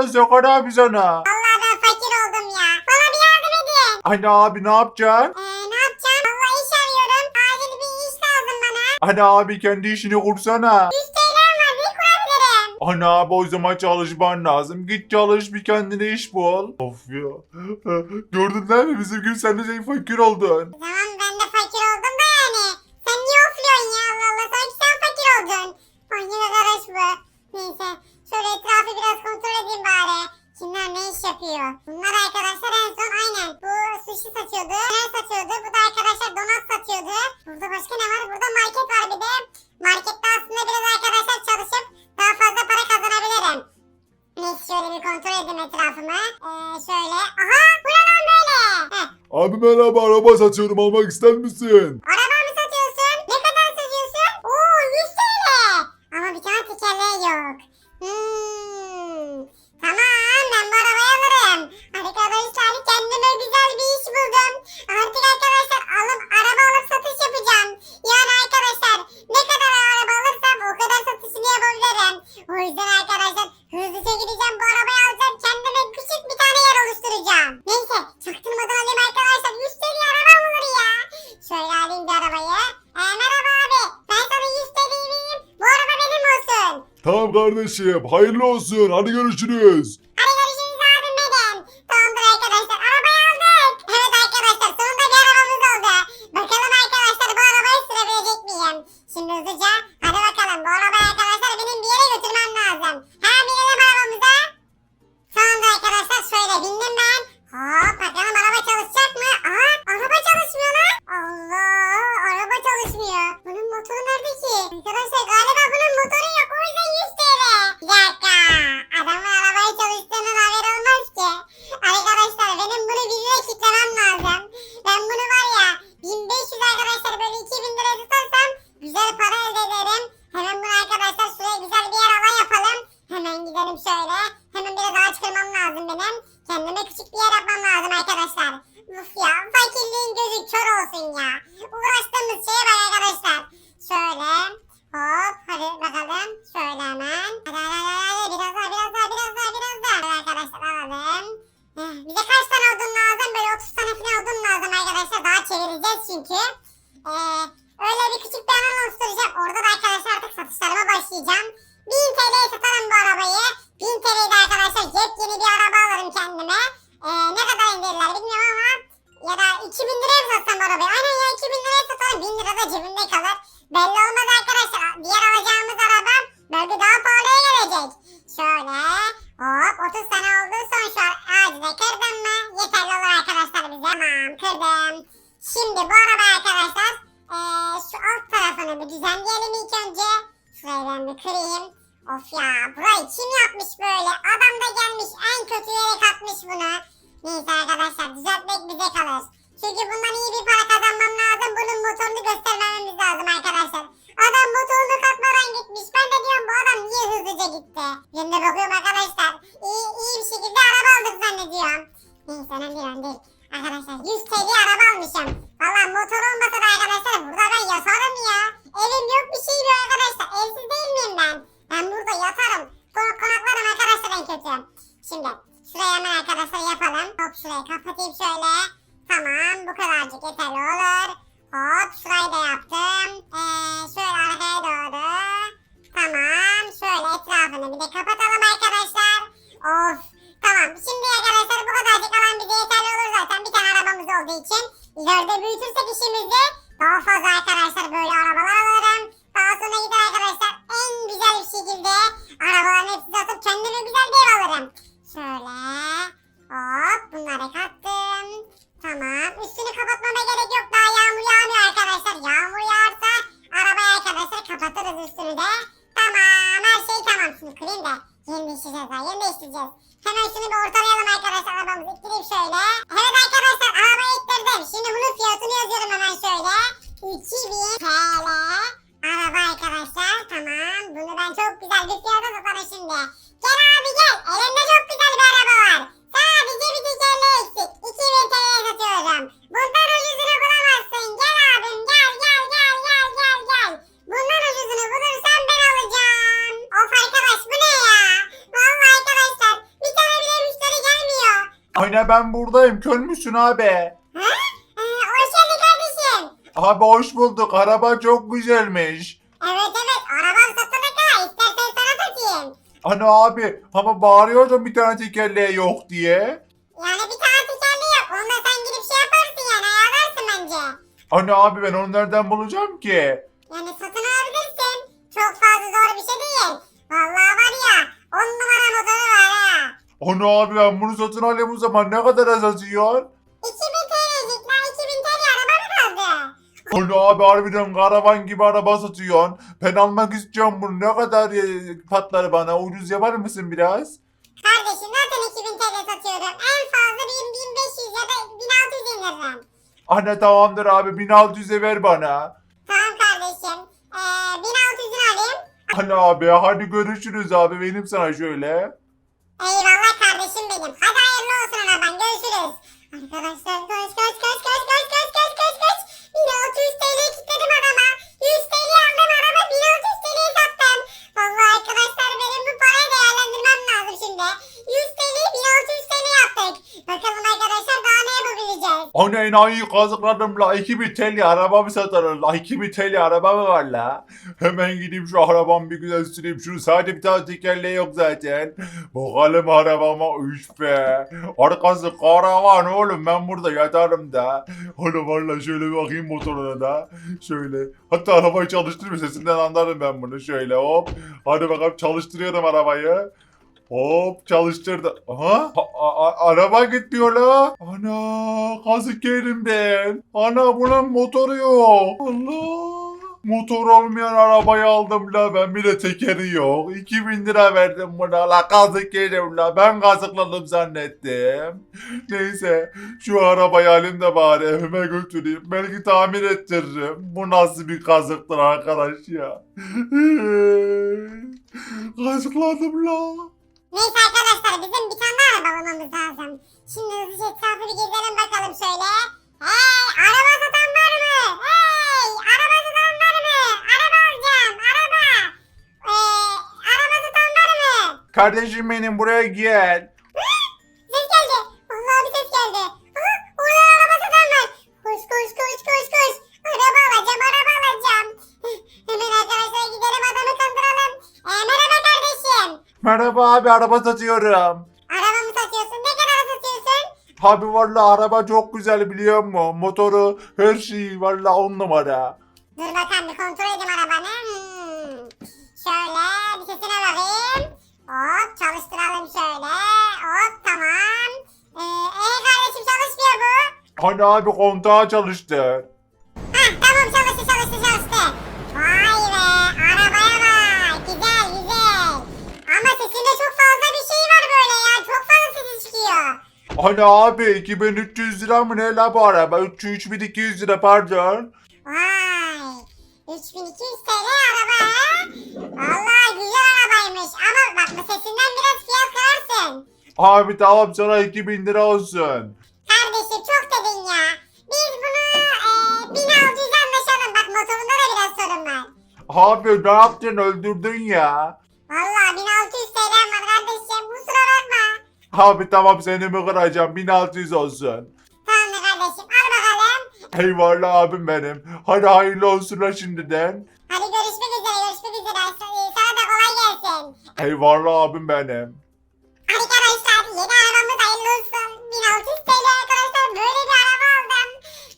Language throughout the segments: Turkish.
Lan Sakar abi sana? Vallahi ben fakir oldum ya. Bana bir yardım edin. Ana abi ne yapacaksın? Ee, ne yapacağım? Vallahi iş arıyorum. Acil bir iş lazım bana. Ana abi kendi işini kursana. 100 TL'm var. Ne kurabilirim? Ana abi o zaman çalışman lazım. Git çalış bir kendine iş bul. Of ya. Gördün değil mi bizim gün sen de şey fakir oldun. Tamam ben de fakir oldum da yani. Sen niye ofluyorsun ya Allah Allah. Sanki sen fakir oldun. Ay yine garaj bu. Neyse. Şöyle etrafı biraz kontrol edeyim bari. Kimler ne iş yapıyor? Bunlar arkadaşlar en son aynen. Bu sushi satıyordu. Neler satıyordu? Bu da arkadaşlar donat satıyordu. Burada başka ne var? Burada market var bir de. Markette aslında biraz arkadaşlar çalışıp daha fazla para kazanabilirim. Neyse şöyle bir kontrol edeyim etrafımı. Ee, şöyle. Aha! Bu ne lan böyle? Heh. Abi merhaba araba satıyorum almak ister misin? Araba Kardeşim hayırlı olsun hadi görüşürüz. Hadi görüşürüz abim benim. Tamamdır arkadaşlar. Arabayı aldık. Evet arkadaşlar sonunda bir arabamız oldu. Bakalım arkadaşlar bu arabayı sürebilecek miyim? Şimdi hızlıca hadi bakalım bu arabayı arkadaşlar benim bir yere götürmem lazım. Hemen binelim arabamıza. Tamamdır arkadaşlar şöyle bindim ben. Hop bakalım araba çalışacak mı? Aha araba çalışmıyor lan. Allah araba çalışmıyor. Bunun motoru nerede ki? Arkadaşlar galiba bunun motoru yok. O yüzden 100 TL. Bir dakika. Adamın arabayı çalıştığının haberi olmaz ki. Arkadaşlar benim bunu birine kitlemem lazım. Ben bunu var ya 1500 arkadaşlar böyle 2000 lira tutarsam güzel para elde ederim. Hemen bunu arkadaşlar şuraya güzel bir yer alan yapalım. Hemen gidelim şöyle. Hemen biraz ağaç kırmam lazım benim. Kendime küçük bir yer yapmam lazım arkadaşlar. Uf ya fakirliğin gözü kör olsun ya. Uğraştığımız şeye bak arkadaşlar. Şöyle hop hadi bakalım. Şöyle hemen. Hadi hadi hadi hadi biraz daha biraz daha biraz daha biraz daha. Hadi arkadaşlar alalım. Eh, Bize kaç tane odun lazım? Böyle 30 tane falan odun lazım arkadaşlar. Daha çevireceğiz çünkü. Ee, öyle bir küçük bir alan oluşturacağım. Orada da arkadaşlar artık satışlarıma başlayacağım. 1000 TL'ye satarım bu arabayı. 1000 TL'ye de arkadaşlar yepyeni bir araba alırım kendime. Ee, ne kadar indirirler bilmiyorum ama ya da 2000 liraya satsam arabayı? Aynen ya 2000 liraya satarım. 1000 lira da cebimde kalır. Belli olmaz arkadaşlar. Diğer alacağımız araba belki daha pahalıya gelecek. Şöyle hop 30 tane oldu. Son şu ağacı da kırdım mı? Yeterli olur arkadaşlar bize. Tamam kırdım. Şimdi bu araba arkadaşlar eee, şu alt tarafını bir düzenleyelim ilk önce. Bir kırayım. Of ya burayı kim yapmış böyle? Adam da gelmiş en kötü yere katmış bunu. Neyse arkadaşlar düzeltmek bize kalır. Çünkü bundan iyi bir para kazanmam lazım. Bunun motorunu göstermemiz lazım arkadaşlar. Adam motorunu katmadan gitmiş. Ben de diyorum bu adam niye hızlıca gitti. Şimdi bakıyorum arkadaşlar. İyi, iyi bir şekilde araba aldık zannediyorum. Neyse önemli önemli değil. Arkadaşlar 100 TL araba almışım. Valla motor olmasa da arkadaşlar burada ben yatarım ya. Evim yok bir şey yok arkadaşlar. Evsiz değil miyim ben? Ben burada yatarım. Kon konaklarım arkadaşlar en kötü. Şimdi şuraya hemen arkadaşlar yapalım. Hop şurayı kapatayım şöyle. Tamam bu kadarcık yeterli olur. Elimde çok güzel bir araba var. Sadece bir tekerle eksik. 2000 TL'ye satıyorum. Bundan ucuzunu bulamazsın. Gel abim gel gel gel gel gel gel. Bundan ucuzunu bulursan ben alacağım. Of arkadaş bu ne ya? Vallahi arkadaşlar bir tane bile müşteri gelmiyor. Aynen ben buradayım. Kör müsün abi? Ha? Ee, hoş geldin kardeşim. Abi hoş bulduk. Araba çok güzelmiş. Ana abi ama bağırıyordum bir tane tekerleği yok diye. Yani bir tane tekerli yok. Onunla sen gidip şey yaparsın yani ayarlarsın bence. Ana abi ben onu nereden bulacağım ki? Yani satın alabilirsin. Çok fazla zor bir şey değil. Vallahi var ya 10 numara motoru var ha. Ana abi ben bunu satın alayım o zaman ne kadar? 2000 Onu abi harbiden karavan gibi araba satıyorsun. Ben almak istiyorum bunu. Ne kadar e, patlar bana? Ucuz yapar mısın biraz? Kardeşim zaten 2000 TL satıyorum. En fazla 1000, 1500 ya da 1600 indiririm. Anne tamamdır abi 1600'e ver bana. Tamam kardeşim. Ee, 1600'ünü alayım. Anne abi hadi görüşürüz abi benim sana şöyle. Eyvallah kardeşim benim. Hadi hayırlı olsun anadan görüşürüz. Arkadaşlar koş koş koş koş koş koş. Bakalım arkadaşlar daha ne yapabileceğiz. Ana enayi kazıkladım la 2000 TL araba mı satarlar la 2000 TL araba mı var la? Hemen gideyim şu arabamı bir güzel süreyim şunu sadece bir tane tekerleği yok zaten. Bakalım arabama üf be. Arkası karavan oğlum ben burada yatarım da. Hani valla şöyle bir bakayım motoruna da. Şöyle. Hatta arabayı çalıştırayım sesinden anlarım ben bunu şöyle hop. Hadi bakalım çalıştırıyorum arabayı. Hop çalıştırdı. Aha a- a- araba gitmiyor la. Ana kazık yerim ben. Ana bunun motoru yok. Allah. Motor olmayan arabayı aldım la ben bir de tekeri yok. 2000 lira verdim buna la kazık yerim la ben kazıkladım zannettim. Neyse şu arabayı alayım da bari evime götüreyim. Belki tamir ettiririm. Bu nasıl bir kazıktır arkadaş ya. Kazıkladım la. Neyse arkadaşlar bizim bir tane daha araba bulmamız lazım. Şimdi hızlıca etrafı bir gezelim bakalım şöyle. Hey araba satan var mı? Hey araba satan var mı? Araba alacağım araba. Ee, araba satan var mı? Kardeşim benim buraya gel. Merhaba abi araba satıyorum. Araba mı satıyorsun? Ne kadar satıyorsun? Abi valla araba çok güzel biliyor musun? Motoru her şeyi valla on numara. Dur bakalım bir kontrol edeyim arabanı. Hmm. Şöyle bir sesine bakayım. Hop çalıştıralım şöyle. Hop tamam. Ee, ee kardeşim çalışmıyor bu. Hani abi kontağı çalıştı. Hah tamam çalıştı çalıştı çalıştı. Vay be arabaya bak. Güzel güzel. Ama sesinde çok fazla bir şey var böyle ya. Çok fazla sesi çıkıyor. Hani abi 2300 lira mı ne la bu araba? 3200 lira pardon. Vay. 3200 TL araba? Vallahi güzel arabaymış. Ama bak bu sesinden biraz fiyat kırarsın. Abi tamam sana 2000 lira olsun. Kardeşim çok dedin ya. Biz bunu e, 1600 anlaşalım. Bak motorunda da biraz sorun var. Abi ne yaptın öldürdün ya. Vallahi Abi tamam seni mi kıracağım 1600 olsun. Tamam kardeşim al bakalım. Eyvallah abim benim. Hadi hayırlı olsun şimdiden. Hadi görüşmek üzere görüşmek üzere. Sa- Sana da kolay gelsin. Eyvallah abim benim. Arkadaşlar yeni arabamız hayırlı olsun. 1600 TL arkadaşlar böyle bir araba aldım.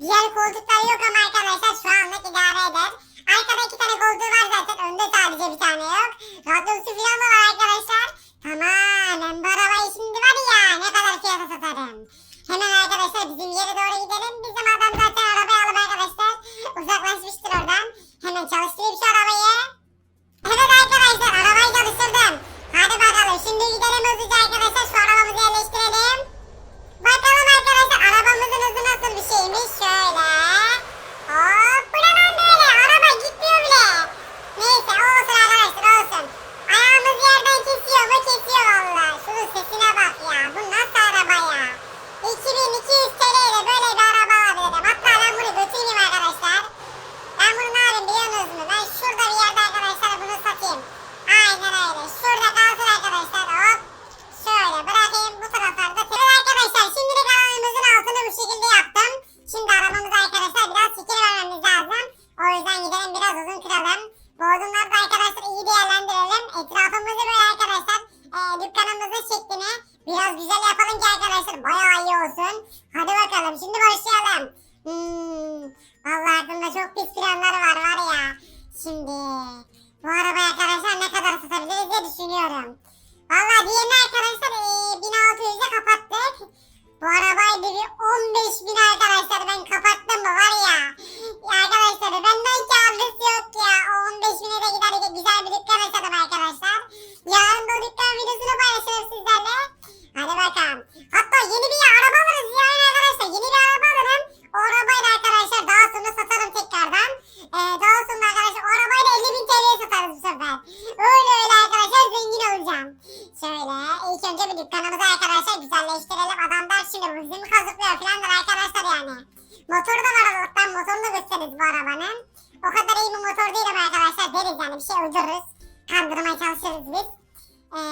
Diğer koltukları yok ama arkadaşlar şu anlık idare eder. Arkada iki tane koltuğu var zaten. Önde sadece bir tane yok. Radyosu falan da var arkadaşlar. Tamam ben bu arabayı şimdi fiyata satarım. Hemen arkadaşlar bizim yere doğru gidelim. Bizim adam zaten arabayı alıp arkadaşlar uzaklaşmıştır oradan. Hemen çalıştırayım şu arabayı. Evet arkadaşlar arabayı çalıştırdım. Hadi bakalım şimdi gidelim hızlıca arkadaşlar şu arabamızı yerleştirelim. Bakalım arkadaşlar arabamızın hızı nasıl bir şeymiş şöyle. Hop bu ne lan böyle araba gitmiyor bile. Neyse olsun arkadaşlar olsun. Ayağımız yerden kesiyor mu kesiyor valla. Şunun sesine bak ya bu nasıl araba ya. 2200 TL ile böyle bir araba alabilirim. Hatta ben bunu götüreyim arkadaşlar. Ben bunu ne yapayım biliyorsunuz mu? Ben şurada bir yerde arkadaşlar bunu satayım. Aynen öyle. Şurada kalsın arkadaşlar. Hop. Şöyle arabamızın şeklini biraz güzel yapalım ki arkadaşlar bayağı iyi olsun. Hadi bakalım şimdi başlayalım. Hmm, vallahi aklımda çok pis planlar var var ya. Şimdi bu arabayı arkadaşlar ne kadar satabiliriz diye düşünüyorum. Vallahi diğerini arkadaşlar eee, 1600'e kapattık. Bu arabayı da bir 15 bin arkadaşlar ben kapattım mı var ya. Ya arkadaşlar benden kârlısı yok ya. O 15 bine de gider güzel bir dükkan açalım arkadaşlar. Yarın da o dükkan videosunu paylaşırım sizlerle. Hadi bakalım. Hatta yeni bir araba alırız yani arkadaşlar. Yeni bir araba alırım. O arabayı da arkadaşlar daha sonra satarım tekrardan. Ee, daha sonra arkadaşlar o arabayı da 50 bin TL'ye satarız bu sefer. Öyle öyle arkadaşlar zengin olacağım. Şöyle ilk önce bir dükkanımızı arkadaşlar güzelleştirelim. Şimdi bizim kazıklıyor falanlar arkadaşlar yani. Motoru da var Allah'tan motorunu da gösteririz bu arabanın. O kadar iyi bir motor değil ama arkadaşlar deriz yani bir şey uydururuz. Kandırmaya çalışırız biz. Ee,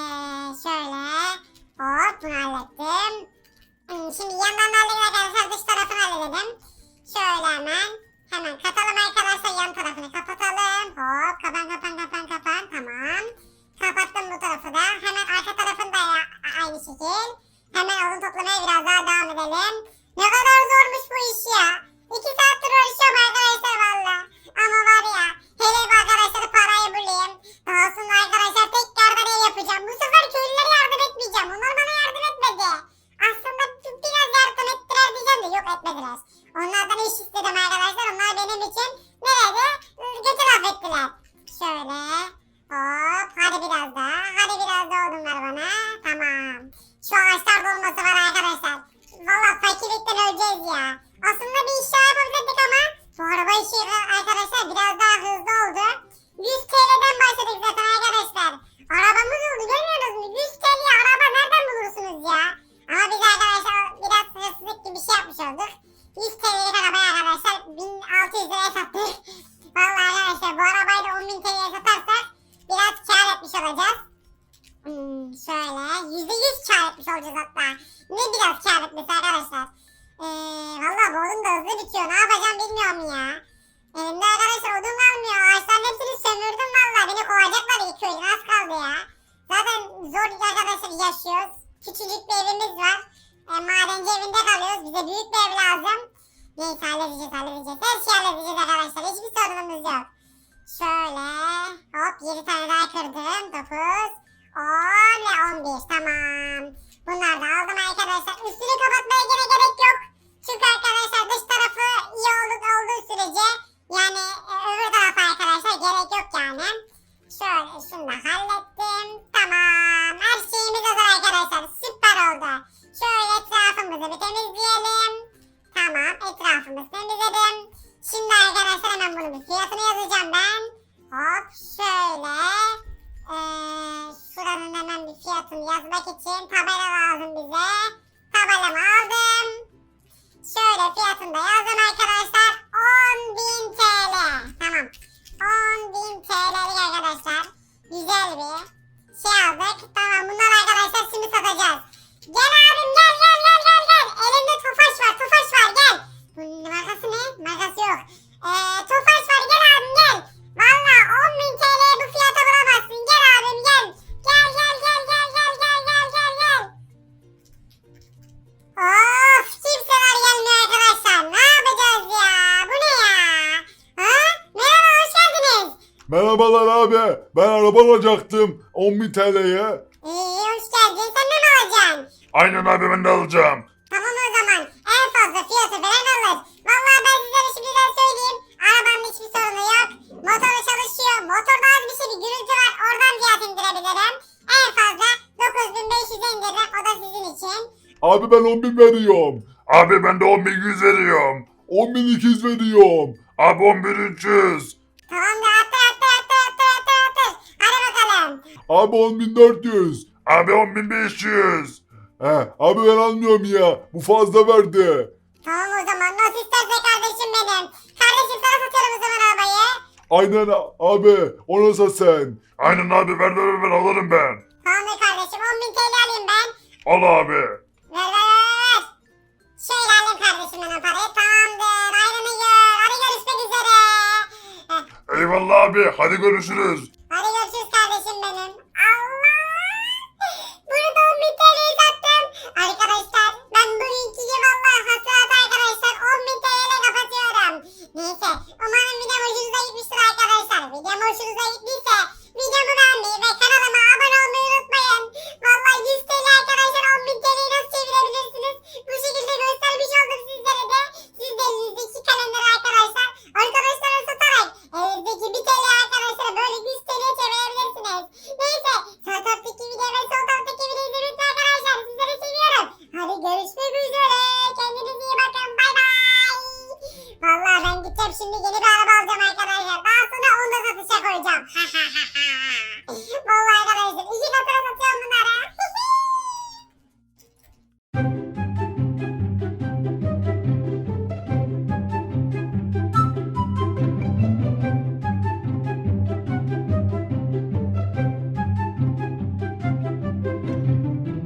şöyle hop bunu hallettim. Hmm, Şimdi yandan da halledin arkadaşlar dış tarafını halledelim. Şöyle hemen hemen katalım arkadaşlar yan tarafını kapatalım. Hop kapan kapan kapan kapan tamam. Kapattım bu tarafı da. Hemen arka tarafını da aynı şekil. Hemen odun toplamaya biraz daha devam edelim. Ne kadar zormuş bu iş ya. İki işi arkadaşlar biraz daha hızlı oldu. 100 TL'den başladık zaten arkadaşlar. Arabamız oldu görmüyorsunuz mu? 100 TL araba nereden bulursunuz ya? Ama biz arkadaşlar biraz hırsızlık gibi bir şey yapmış olduk. 100 TL'lik arabayı arkadaşlar 1600 liraya sattık. Vallahi arkadaşlar bu arabayı da 10.000 TL'ye satarsak biraz kar etmiş olacağız. Hmm, şöyle yüzde yüz kar etmiş olacağız hatta. Ne biraz kar etmesi arkadaşlar. Ee, valla bu odun da hızlı bitiyor. Ne yapacağım bilmiyorum ya. Elimde arkadaşlar odun kalmıyor. Ağaçların hepsini sömürdüm valla. Beni kovacaklar ilk köyden az kaldı ya. Zaten zor arkadaşlar yaşıyoruz. Küçücük bir evimiz var. E, madenci evinde kalıyoruz. Bize büyük bir ev lazım. Neyse halledeceğiz halledeceğiz. Her şeyi halledeceğiz arkadaşlar. Hiçbir sorunumuz yok. Şöyle hop 7 tane daha kırdım. 9, 10 ve 11 tamam. Bunlar da aldım arkadaşlar. Üstünü kapatmaya gene gerek yok. Çünkü arkadaşlar dış tarafı iyi olduk olduğu sürece Merhabalar abi. Ben araba alacaktım. 10.000 TL'ye. İyi hoş geldin. Sen ne mi alacaksın? Aynen abi ben de alacağım. Tamam o zaman. En fazla fiyatı veren alır. Vallahi ben sizlere şimdiden söyleyeyim. Arabanın hiçbir sorunu yok. Motoru çalışıyor. Motorda az bir şey bir gürültü var. Oradan fiyat indirebilirim. En fazla 9500 indiririm. O da sizin için. Abi ben 10.000 veriyorum. Abi ben de 10.100 veriyorum. 10.200 veriyorum. Abi 11.300. Tamamdır Abi 10.400. Abi 10.500. He, abi ben almıyorum ya. Bu fazla verdi. Tamam o zaman nasıl isterse kardeşim benim. Kardeşim sana satıyorum o zaman arabayı. Aynen abi. Ona sat sen. Aynen abi ver ver ver alırım ben. Tamamdır kardeşim 10.000 TL alayım ben. Al abi. Ver ver ver ver. Şöyle alayım kardeşim ben o parayı. Tamamdır. Ayrını gör. Hadi görüşmek üzere. Eyvallah abi hadi görüşürüz.